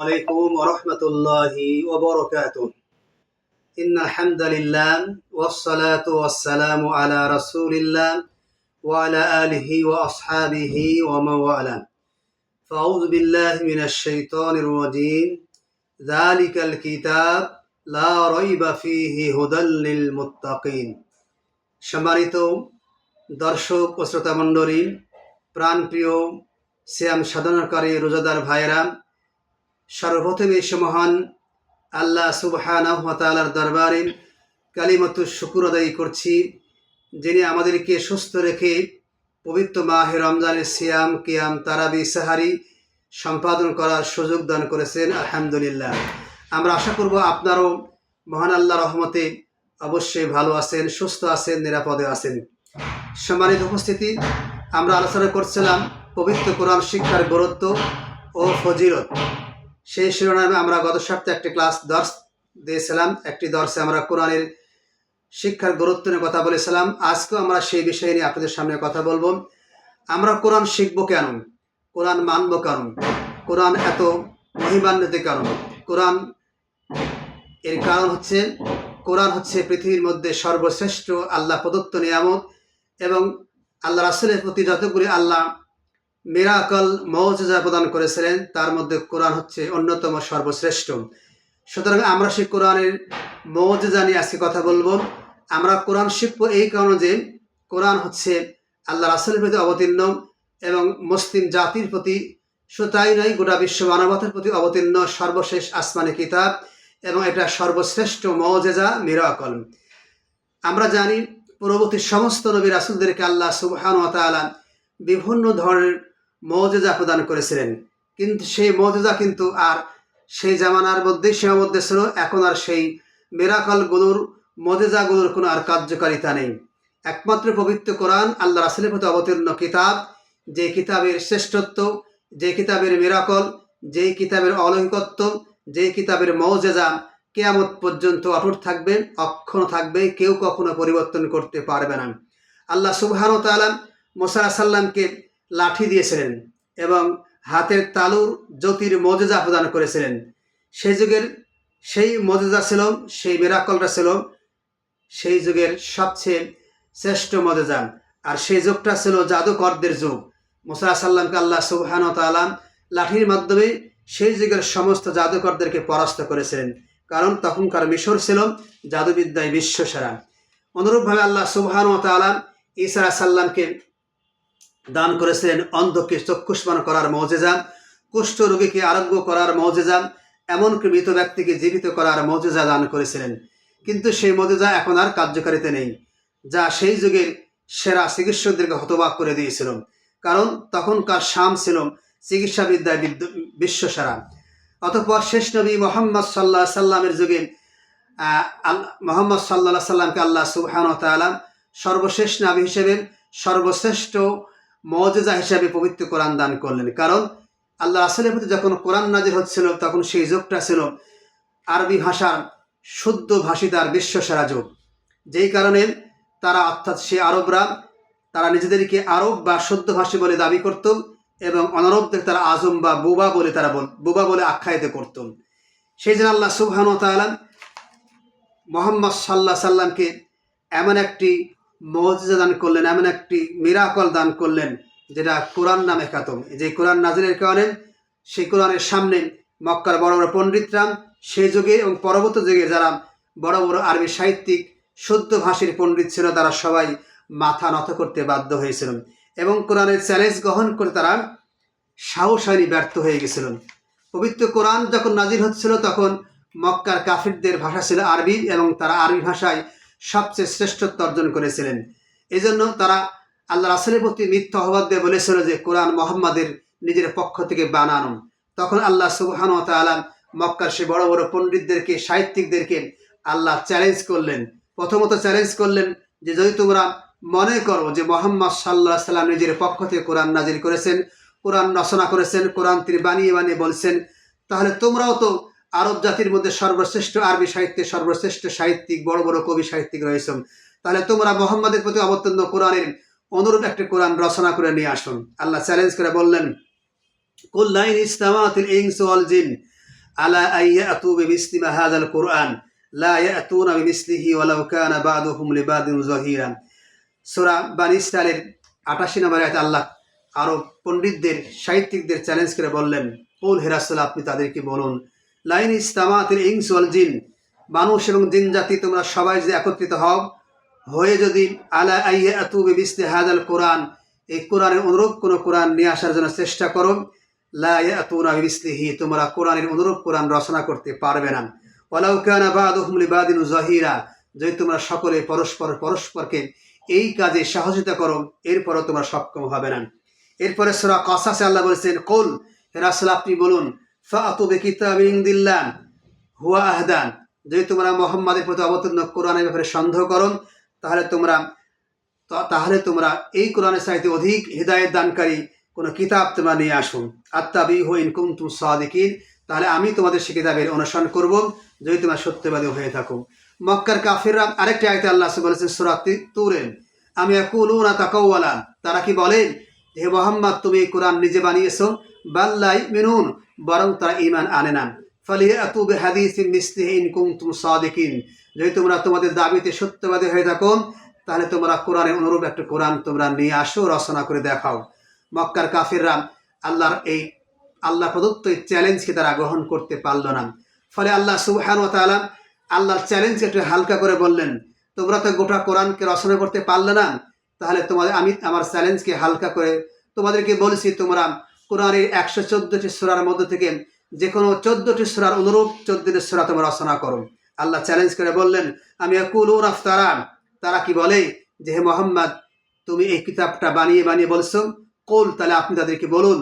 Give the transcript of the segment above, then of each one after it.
عليكم ورحمة الله وبركاته إن الحمد لله والصلاة والسلام على رسول الله وعلى آله وأصحابه ومن والاه فأعوذ بالله من الشيطان الرجيم ذلك الكتاب لا ريب فيه هدى للمتقين সম্মানিত দর্শক ও শ্রোতা মণ্ডলী প্রাণপ্রিয় শ্যাম সাধনাকারী রোজাদার ভাইরা সর্বপ্রথমে সে মহান আল্লাহ সুবহানাহু ওয়া তাআলার দরবারে কালিমাতু শুকুর আদায় করছি, যিনি আমাদেরকে সুস্থ রেখে পবিত্র মাহে রমজানের সিয়াম, কিয়াম, তারাবি, সাহারি সম্পাদন করার সুযোগ দান করেছেন। আলহামদুলিল্লাহ। আমরা আশা করব আপনারও মহান আল্লাহ রহমতে অবশ্যই ভালো আছেন, সুস্থ আছেন, নিরাপদে আছেন। সম্মানিত উপস্থিতি, আমরা আলোচনা করছিলাম পবিত্র কোরআন শিক্ষার গুরুত্ব ও ফজিলত। সেই শিরোনামে আমরা গত সপ্তাহে একটি ক্লাস দর্শ দিয়েছিলাম। একটি দর্শে আমরা কোরআনের শিক্ষার গুরুত্ব নিয়ে কথা বলেছিলাম। আজকেও আমরা সেই বিষয় নিয়ে আপনাদের সামনে কথা বলব। আমরা কোরআন শিখব কেন? কোরআন মানব কেন? কোরআন এত মহিমান্বিত কারণ কোরআন এর কারণ হচ্ছে, কোরআন হচ্ছে পৃথিবীর মধ্যে সর্বশ্রেষ্ঠ আল্লাহ প্রদত্ত নিয়ামত এবং আল্লাহ রাসুলের প্রতি যতগুলি আল্লাহ মেরাকল মৌজা প্রদান করেছিলেন, তার মধ্যে কোরআন হচ্ছে অন্যতম সর্বশ্রেষ্ঠ। সুতরাং আমরা সেই কোরআনের মৌজা নিয়ে আজকে কথা বলব। আমরা কোরআন শিখব এই কারণে যে কোরআন হচ্ছে আল্লাহ রাসুলের প্রতি অবতীর্ণ এবং মুসলিম জাতির প্রতি শুধু তাই নয়, গোটা বিশ্ব মানবতার প্রতি অবতীর্ণ সর্বশেষ আসমানি কিতাব এবং এটা সর্বশ্রেষ্ঠ মৌজেজা মিরাকল। আমরা জানি পূর্ববর্তী সমস্ত নবী রাসুলদেরকে আল্লাহ সুবহান বিভিন্ন ধরনের মৌজেজা প্রদান করেছিলেন। কিন্তু সেই মৌজেজা কিন্তু আর সেই জামানার মধ্যেই সীমাবদ্ধ ছিল। এখন আর সেই মেরাকলগুলোর মজেজাগুলোর কোনো আর কার্যকারিতা নেই। একমাত্র পবিত্র কোরআন, আল্লাহ রাসুলের প্রতি অবতীর্ণ কিতাব, যে কিতাবের শ্রেষ্ঠত্ব, যে কিতাবের মিরাকল, যে কিতাবের অলৌকিকত্ব, যে কিতাবের মৌজেজা কেয়ামত পর্যন্ত অটুট থাকবে অক্ষণ থাকবে, কেউ কখনো পরিবর্তন করতে পারবে না। আল্লাহ সুবহান তালাম মোসা সাল্লামকে লাঠি দিয়েছিলেন এবং হাতের তালুর জ্যোতির মজেজা প্রদান করেছিলেন। সেই যুগের সেই মজেজা ছিল, সেই মেরাকলটা ছিল, সেই যুগের সবচেয়ে শ্রেষ্ঠ মজেজা। আর সেই যুগটা ছিল জাদুকরদের যুগ। মোসা সাল্লামকে আল্লাহ সুবহান তালাম লাঠির মাধ্যমে সেই যুগের সমস্ত জাদুকরদেরকে পরাস্ত করেছিলেন। কারণ তখনকার মিশর ছিল জাদুবিদ্যায় বিশ্বসেরা। অনুরূপভাবে আল্লাহ সুবহান তালাম ঈসা সাল্লামকে দান করেছিলেন অন্ধকে চক্ষুষ্মান করার মৌজেজা, কুষ্ঠ রোগীকে আরোগ্য করার মৌজেজা, এমনকি মৃত ব্যক্তিকে জীবিত করার মৌজেজা দান করেছিলেন। কিন্তু সেই মৌজেজা এখন আর কার্যকারিতা নেই, যা সেই যুগের সেরা চিকিৎসকদেরকে হতবাক করে দিয়েছিল। কারণ তখনকার শাম ছিল চিকিৎসাবিদ্যায় বিশ্বসেরা। অতঃপর শেষ নবী মোহাম্মদ সাল্লাহ সাল্লামের যুগে মোহাম্মদ সাল্লাহ সাল্লামকে আল্লাহ সুবহান তালাম সর্বশেষ নাবি হিসেবে সর্বশ্রেষ্ঠ মজেজা হিসাবে পবিত্র কোরআন দান করলেন। কারণ আল্লাহ আসলের প্রতি যখন কোরআন নাজির হচ্ছিল, তখন সেই যুগটা ছিল আরবি ভাষার শুদ্ধ ভাষিতার বিশ্বসেরা যুগ। যেই কারণে তারা, অর্থাৎ সে আরবরা, তারা নিজেদেরকে আরব বা শুদ্ধ ভাষী বলে দাবি করত এবং অনারবদের তারা আজম বা বোবা বলে তারা বুবা বলে আখ্যায়িত করত। সেই জন্য আল্লাহ সুবহান তালাম মোহাম্মদ সাল্লাহ সাল্লামকে এমন একটি মহজিজা দান করলেন, এমন একটি মিরাকল দান করলেন, যেটা কোরআন নামে খ্যাতম। যে কোরআন নাজিরের কারণে সেই কোরআনের সামনে মক্কার বড় বড় পণ্ডিতরা সেই যুগে এবং পরবর্তী যুগে যারা বড় বড় আরবি সাহিত্যিক, শুদ্ধ ভাষীর পণ্ডিত ছিল, তারা সবাই মাথা নত করতে বাধ্য হয়েছিল এবং কোরআনের চ্যালেঞ্জ গ্রহণ করে তারা সাহস হয়নি, ব্যর্থ হয়ে গেছিলেন। পবিত্র কোরআন যখন নাজির হচ্ছিল, তখন মক্কার কাফিরদের ভাষা ছিল আরবি এবং তারা আরবি ভাষায় সবচেয়ে শ্রেষ্ঠত্ব অর্জন করেছিলেন। এই জন্য তারা আল্লাহ রাসুলের প্রতি মিথ্যা আহ্বাদ দিয়ে বলেছিল যে, কোরআন মোহাম্মদের নিজের পক্ষ থেকে বানানো। তখন আল্লাহ সুবহান তালাম মক্কার সে বড় বড় পণ্ডিতদেরকে, সাহিত্যিকদেরকে আল্লাহ চ্যালেঞ্জ করলেন। প্রথমত চ্যালেঞ্জ করলেন যে, যদি তোমরা মনে করো যে, মোহাম্মদ সাল্লাহ সাল্লাম নিজের পক্ষ থেকে কোরআন নাজির করেছেন, কোরআন রচনা করেছেন, কোরআন তিনি বানিয়ে বানিয়ে বলছেন, তাহলে তোমরাও তো আরব জাতির মধ্যে সর্বশ্রেষ্ঠ আরবি সাহিত্যে সর্বশ্রেষ্ঠ সাহিত্যিক, বড় বড় কবি সাহিত্যিক রয়েছেন। তাহলে তোমরা মোহাম্মদের প্রতি অবতীর্ণ কোরআনের অনুরূপ একটা কোরআন রচনা করে নিয়ে আসুন। আল্লাহ চ্যালেঞ্জ করে বললেন কুল্লাইন ইসলামাতিল ইংস ওয়াল জিন, আলা আইয়াতু বিমিসলি হাযাল কুরআন, লা ইয়াতুনা বিমিসলিহি ওয়ালাউ কানা বা'দুহুম লিবাদিন যাহিরা। সূরা বানী ইসরাইলের 88 নম্বর আয়াতে আল্লাহ আরও পণ্ডিতদের, সাহিত্যিকদের চ্যালেঞ্জ করে বললেন, কুল হে রাসূল, আপনি তাদেরকে বলুন লাইন ইস্তামাতিল ইনস ওয়াল জিন। মানুষ এবং জিন জাতি, তোমরা সবাই যদি একত্রিত হও, হয়ে যদি আলা আইয়ে আতু বিবিসলি হাদাল কোরআন, এই কোরআনের অনুরূপ কোনো কোরআন নিয়ে আসার জন্য চেষ্টা করো। লা ইয়াতুনা বিবিসলিহি তোমরা কোরআনের অনুরূপ কোরআন রচনা করতে পারবে না। ওয়ালাউ কানা বাদুহুম লিবাদিন জাহিরা, যদি তোমরা সকলে পরস্পর পরস্পরকে এই কাজে সহযোগিতা করো, এরপরও তোমরা সক্ষম হবে না। এরপরে সূরা কাসাসে আল্লাহ বলেছেন, কুল রাসূল, আপনি বলুন হুয়া আহদান। যদি তোমরা মোহাম্মদের প্রতি অবতীর্ণ কোরআনের ব্যাপারে সন্দেহ করো, তাহলে তোমরা তাহলে তোমরা এই কোরআনের সাহিত্যে অধিক হৃদায়ত দানকারী কোনো কিতাব তোমরা নিয়ে আসুন আত্মাবি হো ইনকুম তুম সাদিকিন। তাহলে আমি তোমাদের সে কিতাবের অনুসরণ করব, যদি তোমরা সত্যবাদী হয়ে থাকো। মক্কার কাফিররা আরেকটি আয়তে আল্লাহ বলেছেন সুরাত তুরেন আমি একুলুনা তাকাওয়ালা তারা কি বলেন? হে মোহাম্মদ, তুমি কোরআন নিজে বানিয়েছো। বাল্লাই মিনুন বরং তারা ইমান আনে না। ফালিয়াতু বিহাদিসি মিসলিহি ইন কুনতুম সাদিকিন। যদি তোমরা তোমাদের দাবিতে সত্যবাদী হয়ে থাকো, তাহলে তোমরা কোরআনের অনুরূপ একটা কোরআন তোমরা নিয়ে আসো, রচনা করে দেখাও। মক্কার কাফিররা আল্লাহর এই, আল্লাহ প্রদত্ত এই চ্যালেঞ্জকে তারা গ্রহণ করতে পারল না। ফলে আল্লাহ সুবহান ও তাআলা আল্লাহর চ্যালেঞ্জকে একটু হালকা করে বললেন, তোমরা তো গোটা কোরআনকে রচনা করতে পারলে না তাহলে তোমাদের আমি আমার চ্যালেঞ্জকে হালকা করে তোমাদেরকে বলছি, তোমরা কোরআনের একশো চোদ্দটি সুরার মধ্যে থেকে যে কোনো চোদ্দটি সুরার অনুরূপ চোদ্দটি সুরা তোমরা রচনা করো। আল্লাহ চ্যালেঞ্জ করে বললেন, আমি একুলুন আফতারান। তারা কি বলে? যে, হে মোহাম্মদ, তুমি এই কিতাবটা বানিয়ে বানিয়ে বলছো। কোল, তাহলে আপনি তাদেরকে বলুন,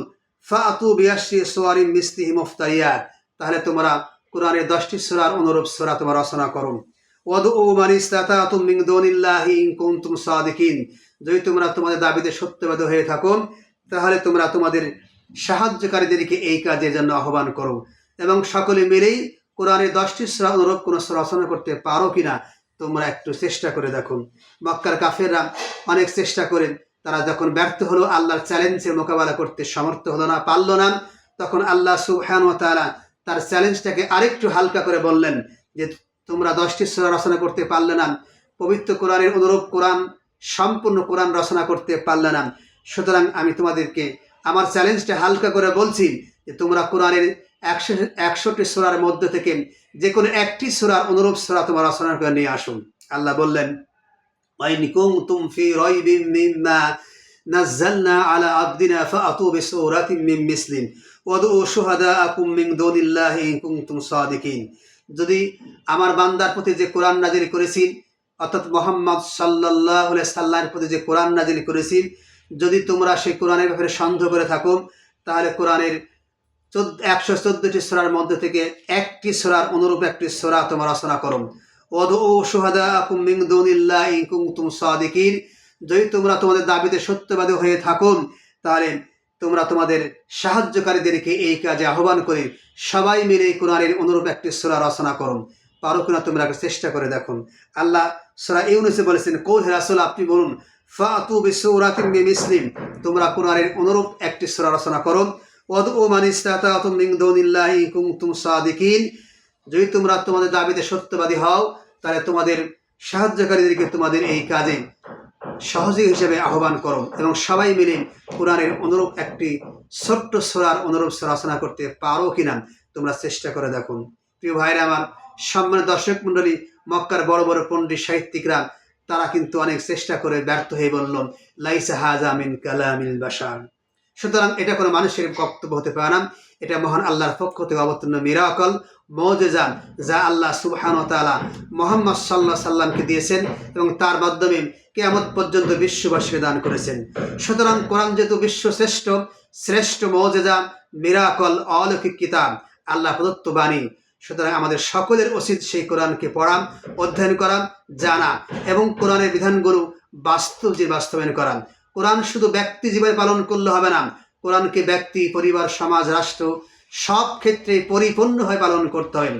ফাতু বিয়াশি সোয়ারিম মিস্তিহি মুফতারিয়াত। তাহলে তোমরা কোরআনের দশটি সুরার অনুরূপ সুরা তোমরা রচনা করো। মান মিন দুনিল্লাহি ইন কুনতুম সাদিকিন। যদি তোমরা তোমাদের দাবিতে সত্যবাদী হয়ে থাকো, তাহলে তোমরা তোমাদের সাহায্যকারীদেরকে এই কাজের জন্য আহ্বান করো। এবং সকলে মিলেই কোরআনের দশটি অনুরূপ কোনো রচনা করতে পারো কিনা, তোমরা একটু চেষ্টা করে দেখুন মক্কার কাফেররা অনেক চেষ্টা করেন তারা যখন ব্যর্থ হলো, আল্লাহর চ্যালেঞ্জের মোকাবেলা করতে সমর্থ হলো না, পারল না, তখন আল্লাহ সুবহান ও তাআলা তার চ্যালেঞ্জটাকে আরেকটু হালকা করে বললেন যে, তোমরা দশটি সুরা রচনা করতে পারলে না। পবিত্র কোরআনের অনুরূপ কোরআন সম্পূর্ণ কোরআন রচনা করতে পারলে না সুতরাং আমি তোমাদেরকে আমার চ্যালেঞ্জটা হালকা করে বলছি যে তোমরা কোরআনের একশো একশোটি সুরার মধ্যে থেকে যে কোনো একটি সুরার অনুরূপ সুরা তোমার রচনা করে নিয়ে আসুন আল্লাহ বললেন وإن كنتم في ريب مما نزلنا على عبدنا فأتوا بسورة من مثل وادعوا شهداءكم من دون الله إن كنتم صادقين যদি আমার বান্দার প্রতি যে কোরআন নাজিল করেছি অর্থাৎ মোহাম্মদ সাল্লাহ সাল্লামের প্রতি যে কোরআন নাজিল করেছি যদি তোমরা সেই কোরআনের ব্যাপারে সন্দেহ করে থাকো, তাহলে কোরআনের চোদ্দ একশো চোদ্দটি সোরার মধ্যে থেকে একটি সোরার অনুরূপ একটি সোরা তোমরা রচনা করো। ইনকুম সাদিকিন। যদি তোমরা তোমাদের দাবিতে সত্যবাদী হয়ে থাকো, তাহলে তোমরা তোমাদের সাহায্যকারীদেরকে এই কাজে আহ্বান করে সবাই মিলে কোরআনের অনুরূপ একটি সোরা রচনা করুন পারো কিনা তোমরা চেষ্টা করে দেখুন। আল্লাহ সোরা ইউনুসে বলেছেন, কৌল হেরাসুল আপনি বলুন, ফাতু বিসৌরাতিম মিসলিম তোমরা কোরআনের অনুরূপ একটি সোরা রচনা করো। ওদ ও মানিস্তাতুম মিং দৌনিল্লাহি কুনতুম সাদিকিন। যদি তোমরা তোমাদের দাবিতে সত্যবাদী হও, তাহলে তোমাদের সাহায্যকারীদেরকে তোমাদের এই কাজে সহযোগী হিসেবে আহ্বান করো এবং সবাই মিলে কোরআনের অনুরূপ একটি ছোট্ট সোরার অনুরূপ রচনা করতে পারো কিনা, তোমরা চেষ্টা করে দেখুন। প্রিয় ভাইরা আমার সম্মানিত দর্শক মণ্ডলী মক্কার বড় বড় পণ্ডিত সাহিত্যিকরা, তারা কিন্তু অনেক চেষ্টা করে ব্যর্থ হয়ে বলল লাইসা হাজা মিন কালামিল বাসার সুতরাং এটা কোনো মানুষের বক্তব্য হতে পারে না। এটা মহান আল্লাহর পক্ষ থেকে অবতীর্ণ মিরাকল মজেজান, যা আল্লাহ সুবহান তালা মোহাম্মদ সাল্লাহ সাল্লামকে দিয়েছেন এবং তার মাধ্যমে কেয়ামত পর্যন্ত বিশ্ববাসীকে দান করেছেন। সুতরাং কোরআন যেহেতু বিশ্ব শ্রেষ্ঠ শ্রেষ্ঠ মজেজা মিরাকল অলৌকিক কিতাব, আল্লাহ প্রদত্ত বাণী সুতরাং আমাদের সকলের উচিত সেই কোরআনকে পড়া অধ্যয়ন করা জানা এবং কোরআনের বিধানগুলো বাস্তব যে বাস্তবায়ন করা কোরআন শুধু ব্যক্তি জীবনে পালন করলে হবে না, কোরআনকে ব্যক্তি, পরিবার, সমাজ, রাষ্ট্র সব ক্ষেত্রে পরিপূর্ণভাবে পালন করতে হবে।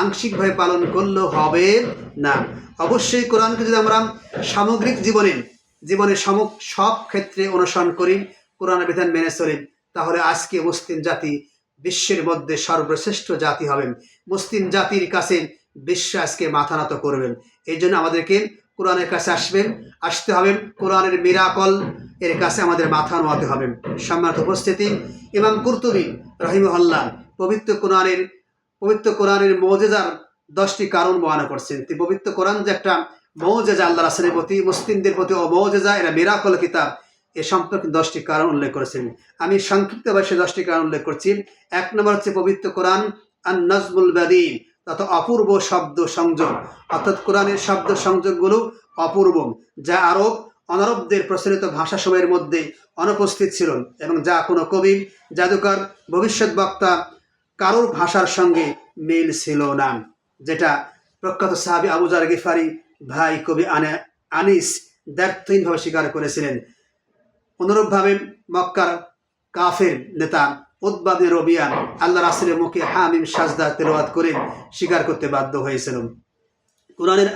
আংশিকভাবে পালন করলেও হবে না। অবশ্যই কোরআনকে যদি আমরা সামগ্রিক জীবনে জীবনে সম, সব ক্ষেত্রে অনুসরণ করি কোরআন বিধান মেনে চলি, তাহলে আজকে মুসলিম জাতি বিশ্বের মধ্যে সর্বশ্রেষ্ঠ জাতি হবেন। মুসলিম জাতির কাছে বিশ্ব আজকে মাথা নত করবেন। এই জন্য আমাদেরকে কোরআনের কাছে আসবেন, আসতে হবেন। কোরআনের মিরাকল এর কাছে আমাদের মাথা নোয়াতে হবে। সম্মানিত উপস্থিতি, ইমাম কুরতুবি রহিমহল্লা পবিত্র কোরআনের পবিত্র কোরআনের মৌজেজার দশটি কারণ বর্ণনা করছেন। পবিত্র কোরআন যে একটা মৌজেজা আল্লাহ রাসুলের প্রতি, মুসলিমদের প্রতি ও মৌজেজা এরা মিরাকল কিতাব। এ সম্পর্কে দশটি কারণ উল্লেখ করেছেন। আমি সংক্ষিপ্তভাবে সে দশটি কারণ উল্লেখ করছি। এক নম্বর হচ্ছে পবিত্র কোরআন আর নজমুল বাদিন, তথা অপূর্ব শব্দ সংযোগ। অর্থাৎ কোরআনের শব্দ সংযোগগুলো অপূর্ব, যা আরব অনারবদের প্রচলিত ভাষা ভাষাসমূহের মধ্যে অনুপস্থিত ছিল এবং যা কোনো কবি, জাদুকর, ভবিষ্যৎ বক্তা কারোর ভাষার সঙ্গে মিল ছিল না, যেটা প্রখ্যাত সাহাবি আবুজার গিফারি ভাই কবি আনে আনিস দ্ব্যর্থহীনভাবে স্বীকার করেছিলেন। অনুরূপভাবে মক্কার কাফের নেতা উদ্বাদে রবিয়ান আল্লাহ রাসুলের মুখে হামিম সাজদা তেলাওয়াত করে স্বীকার করতে বাধ্য হয়েছিল কোরআনের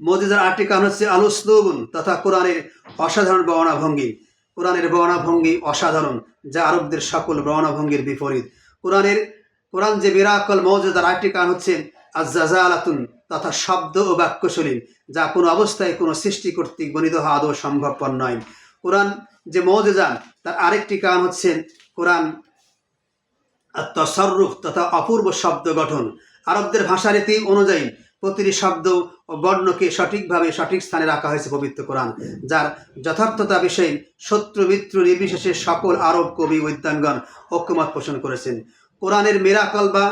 মজিদার আটটি কারণ হচ্ছে আলুসলুবুন তথা কোরআনের অসাধারণ বর্ণাভঙ্গি। কোরআনের বর্ণাভঙ্গি অসাধারণ, যা আরবদের সকল বর্ণাভঙ্গির বিপরীত। কোরআনের, কোরআন যে বিরাকল মৌজুদার আটটি কারণ হচ্ছে আজালাতুন তথা শব্দ ও বাক্যশলীল যা কোনো অবস্থায় কোনো সৃষ্টি কর্তৃক বর্ণিত হওয়া আদৌ সম্ভবপর নয়। কোরআন যে মৌজেজা, তার আরেকটি কারণ হচ্ছে কোরআন তসরুফ তথা অপূর্ব শব্দ গঠন। আরবদের ভাষারীতি অনুযায়ী প্রতিটি শব্দ ও বর্ণকে সঠিকভাবে সঠিক স্থানে রাখা হয়েছে পবিত্র কোরআন, যার যথার্থতা বিষয়ে শত্রু মিত্র নির্বিশেষে সকল আরব কবি, উদ্যানগণ ঐক্যমত পোষণ করেছেন। কোরআনের মেরাকল বা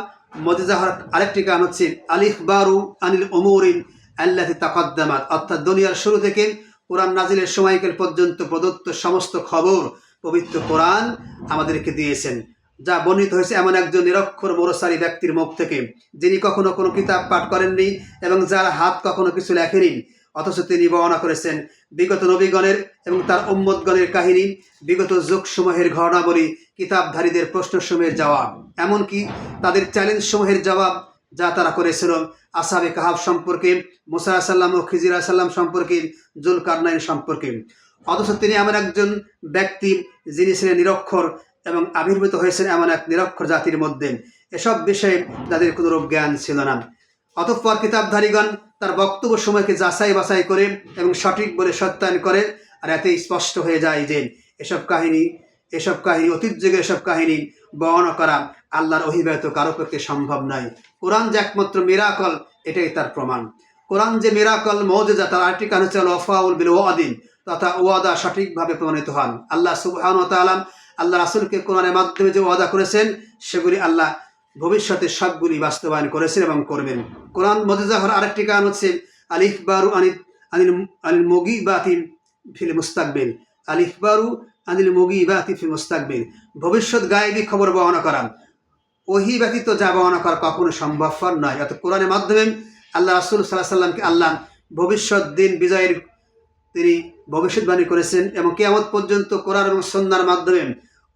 মজিজাহার আরেকটি কারণ হচ্ছে আলিফ বারু আনিল ওমরিন আল্লাহি তাকদ্দামাত, অর্থাৎ দুনিয়ার শুরু থেকে কোরআন নাজিলের সময়কাল পর্যন্ত প্রদত্ত সমস্ত খবর, পবিত্র কোরআন আমাদেরকে দিয়েছেন। যা বর্ণিত হয়েছে এমন একজন নিরক্ষর মোরসারি ব্যক্তির মুখ থেকে, যিনি কখনো কোনো কিতাব পাঠ করেননি এবং যার হাত কখনো কিছু লেখেনি। অথচ তিনি বর্ণনা করেছেন, বিগত নবীগণের এবং তার উম্মতগণের কাহিনী, বিগত যুগসমূহের ঘটনাবলী, কিতাবধারীদের প্রশ্নসমূহের জবাব। এমনকি তাদের চ্যালেঞ্জসমূহের জবাব যা তারা করেছিল। আসাবে কাহাব সম্পর্কে, মুসা সাল্লাম ও খিজিরা সাল্লাম সম্পর্কে জুল কারনাইন সম্পর্কে। অথচ তিনি এমন একজন ব্যক্তি যিনি ছিলেন নিরক্ষর এবং আবির্ভূত হয়েছেন এমন এক নিরক্ষর জাতির মধ্যে। এসব বিষয়ে তাদের কোনোরূপ জ্ঞান ছিল না। অতঃপর কিতাবধারীগণ তার বক্তব্য সময়কে যাচাই বাছাই করে এবং সঠিক বলে সত্যায়ন করে, আর এতেই স্পষ্ট হয়ে যায় যে এসব কাহিনী এসব কাহিনী, অতীত যুগের এসব কাহিনী বর্ণনা করা আল্লাহর অভিব্যত কারও পক্ষে সম্ভব নয়। কোরআন যে একমাত্র মিরাকল, এটাই তার প্রমাণ। কোরআন যে মিরাকল মৌজেজা, তার আরেকটি কারণ হচ্ছে ওয়াফাউল বিল ওয়াদিন তথা ওয়াদা সঠিকভাবে প্রমাণিত হন। আল্লাহ সুবহান তালাম আল্লাহ রাসুলকে কোরআনের মাধ্যমে যে ওয়াদা করেছেন, সেগুলি আল্লাহ ভবিষ্যতে সবগুলি বাস্তবায়ন করেছেন এবং করবেন। কোরআন মজিজাহর আরেকটি কারণ হচ্ছে আলিফ বারু আনিল আনিল আনিল মগি বাতিল ফিল মুস্তাকবিল। আলিফ বারু আনিল মগি বাতি ফিল মুস্তাকবিল। ভবিষ্যৎ গায়েবী খবর বহনা করা ওহি ব্যতীত যা বহনা করা কখনো সম্ভবপর নয়। অর্থাৎ কোরআনের মাধ্যমে আল্লাহ রাসুল সাল্লাহ সাল্লামকে আল্লাহ ভবিষ্যৎ দিন বিজয়ের তিনি ভবিষ্যৎবাণী করেছেন এবং কেয়ামত পর্যন্ত কোরআন এবং সন্ন্যার মাধ্যমে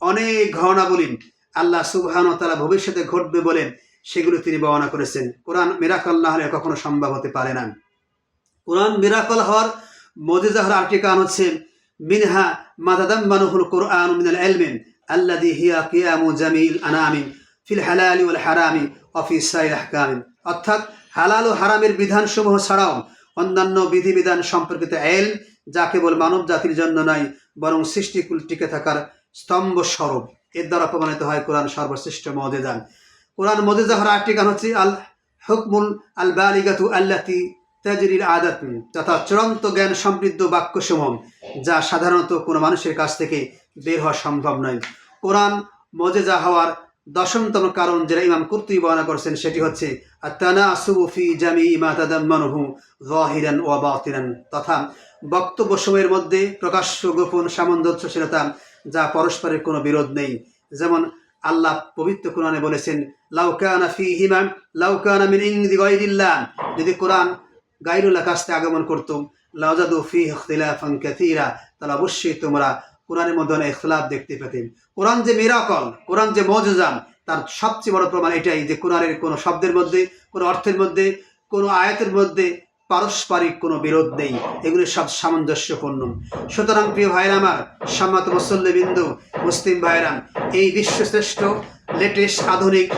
অনেক ঘটনাবলী আল্লাহ সুবহান তারা ভবিষ্যতে ঘটবে বলেন সেগুলো তিনি বর্ণনা করেছেন। কোরআন মিরাকল না হলে কখনো সম্ভব হতে পারে না। কোরআন মিরাকল হওয়ার মজিজাহর আরেকটি কারণ হচ্ছে মিনহা মাদাদাম মানুহুল কোরআন মিনাল এলমেন আল্লাদি হিয়া কিয়ামু জামিল আনামিন ফিল হালালি ওয়াল হারামি অফিস সাইল অর্থাৎ হালাল ও হারামের বিধানসমূহ ছাড়াও অন্যান্য বিধিবিধান সম্পর্কিত এল যা কেবল মানব জাতির জন্য নয়, বরং সৃষ্টিকুল টিকে থাকার স্তম্ভ স্বরূপ এর দ্বারা প্রমাণিত হয় কোরআন সর্বশ্রেষ্ঠ মদেদান কোরআন মদেদা হওয়ার আরেকটি গান হচ্ছে আল হুকমুল আল বালিগাতু আল্লাতি তাজরিল আদাত, তথা চূড়ান্ত জ্ঞান সমৃদ্ধ বাক্যসমূহ, যা সাধারণত কোনো মানুষের কাছ থেকে বের হওয়া সম্ভব নয়। কোরআন মজেজা হওয়ার দশমতম কারণ যেটা ইমাম কুর্তুই বর্ণনা করেছেন, সেটি হচ্ছে তথা বক্তব্য সময়ের মধ্যে প্রকাশ্য গোপন সামঞ্জস্যশীলতা, যা পরস্পরের কোনো বিরোধ নেই। যেমন আল্লাহ পবিত্র কোরআনে বলেছেন লাউকানা ফি হিমাম লাউকানা মিন ইংদি যদি কোরআন গাইরুল্লাহ কাছ আগমন করতো লাউজাদু ফি ইখতিলাফান কাসীরা। তাহলে অবশ্যই তোমরা কোরআনের মধ্যে অনেক ইখতিলাফ দেখতে পেতেন কোরআন যে মিরাকল, কোরআন যে মজজান তার সবচেয়ে বড় প্রমাণ এটাই যে কোরআনের কোনো শব্দের মধ্যে, কোনো অর্থের মধ্যে, কোনো আয়াতের মধ্যে পারস্পরিক কোনো বিরোধ নেই। এগুলি সব সামঞ্জস্যপূর্ণ। সুতরাং প্রিয় ভাইরা আমার সম্মত মুসল্লিবিন্দু মুসলিম ভাইরাম এই বিশ্বশ্রেষ্ঠ লেটেস্ট আধুনিক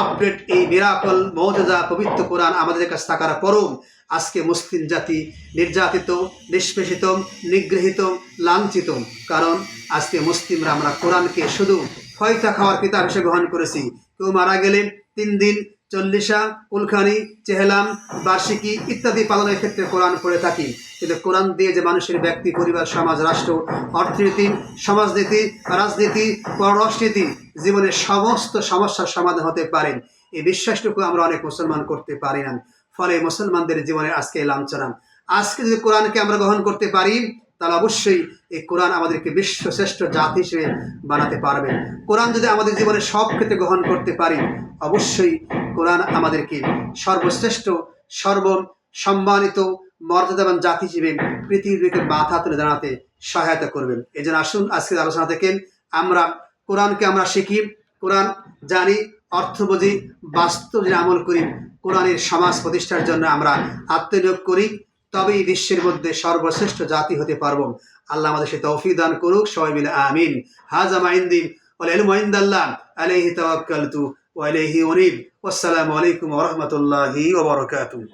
আপডেট এই মিরাকল মৌজা পবিত্র কোরআন আমাদের কাছে থাকার পরও আজকে মুসলিম জাতি নির্যাতিত, নিষ্পেষিত, নিগৃহীত, লাঞ্ছিত। কারণ আজকে মুসলিমরা আমরা কোরআনকে শুধু ফয়তা খাওয়ার কিতাব হিসেবে গ্রহণ করেছি। কেউ মারা গেলে তিন দিন চল্লিশা উলখানি চেহলাম, বার্ষিকী ইত্যাদি পালনের ক্ষেত্রে কোরআন পড়ে থাকি। কিন্তু কোরআন দিয়ে যে মানুষের ব্যক্তি, পরিবার, সমাজ, রাষ্ট্র, অর্থনীতি, সমাজনীতি, রাজনীতি, পররাষ্ট্রনীতি, জীবনের সমস্ত সমস্যার সমাধান হতে পারেন। এই বিশ্বাসটুকু আমরা অনেক মুসলমান করতে পারি না। ফলে মুসলমানদের জীবনে আজকে লাঞ্ছনা আজকে যদি কোরআনকে আমরা গ্রহণ করতে পারি, তাহলে অবশ্যই এই কোরআন আমাদেরকে বিশ্ব শ্রেষ্ঠ জাতি হিসেবে বানাতে পারবে। কোরআন যদি আমাদের জীবনে সব ক্ষেত্রে গ্রহণ করতে পারি, অবশ্যই কোরআন আমাদেরকে সর্বশ্রেষ্ঠ, সর্ব সম্মানিত, মর্যাদাবান জাতি হিসেবে পৃথিবীকে মাথা তুলে দাঁড়াতে সহায়তা করবেন। এই আসুন আজকের আলোচনা থেকে আমরা কোরআনকে আমরা শিখি, কোরআন জানি অর্থ বুঝি বাস্তব যে আমল করি, কোরআনের সমাজ প্রতিষ্ঠার জন্য আমরা আত্মনিয়োগ করি, তবেই বিশ্বের মধ্যে সর্বশ্রেষ্ঠ জাতি হতে পারব। আল্লাহ আমাদের সে তৌফি দান করুক, সবাই মিলে আমিন। হাজা মাইন্দিন, ওয়াল মাইন্দাল্লাহ আলাইহি তাওয়াক্কালতু, ওয়া ইলাইহি উনীব। আলাইকুম ওরহমতুল্লাহি বারাকাতুহু।